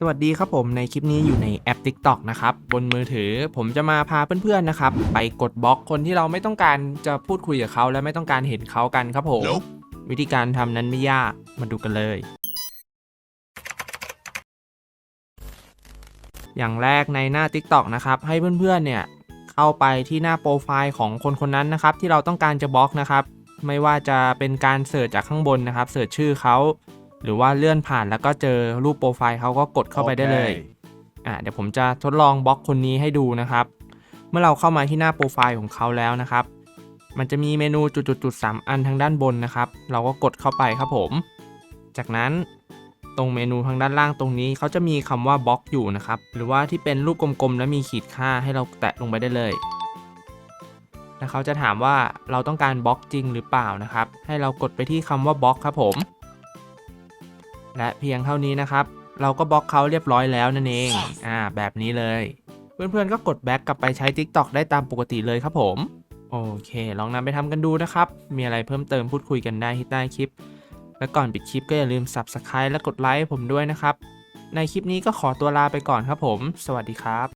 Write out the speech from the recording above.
สวัสดีครับผมในคลิปนี้อยู่ในแอป TikTok นะครับ บนมือถือผมจะมาพาเพื่อนๆนะครับ ไปกดบล็อกคนที่เราไม่ต้องการจะพูดคุยกับเขาและไม่ต้องการเห็นเขากันครับผม Nope วิธีการทำนั้นไม่ยากมาดูกันเลย อย่างแรกในหน้า TikTok นะครับ ให้เพื่อนๆเนี่ยเข้าไปที่หน้าโปรไฟล์ของคนคนนั้นนะครับ ที่เราต้องการจะบล็อกนะครับ ไม่ว่าจะเป็นการเสิร์ชจากข้างบนนะครับเสิร์ชชื่อเขา หรือว่าเลื่อนผ่านแล้วก็เจอรูปโปรไฟล์เขาก็กดเข้าไปได้เลยอะเดี๋ยวผมจะทดลองบล็อกคนนี้ให้ดูนะครับ เมื่อเราเข้ามาที่หน้าโปรไฟล์ของเขาแล้วนะครับ มันจะมีเมนูจุดๆๆสามอันทางด้านบนนะครับ เราก็กดเข้าไปครับผม จากนั้นตรงเมนูทางด้านล่างตรงนี้เขาจะมีคำว่าบล็อกอยู่นะครับ หรือว่าที่เป็นรูปกลมๆ และมีขีดค่าให้เราแตะลงไปได้เลย แล้วเขาจะถามว่าเราต้องการบล็อกจริงหรือเปล่านะครับ ให้เรากดไปที่คำว่าบล็อกครับผม และเพียงเท่านี้นะครับ เราก็บล็อกเขาเรียบร้อยแล้วนั่นเอง อ่า แบบนี้เลย เพื่อนๆก็กดแบ็กกลับไปใช้ TikTok ได้ตามปกติเลยครับผม โอเค ลองนำไปทำกันดูนะครับ มีอะไรเพิ่มเติมพูดคุยกันได้ที่ใต้คลิป และก่อนปิดคลิปก็อย่าลืม Subscribe และกดไลค์ผมด้วยนะครับ ในคลิปนี้ก็ขอตัวลาไปก่อนครับผม สวัสดีครับ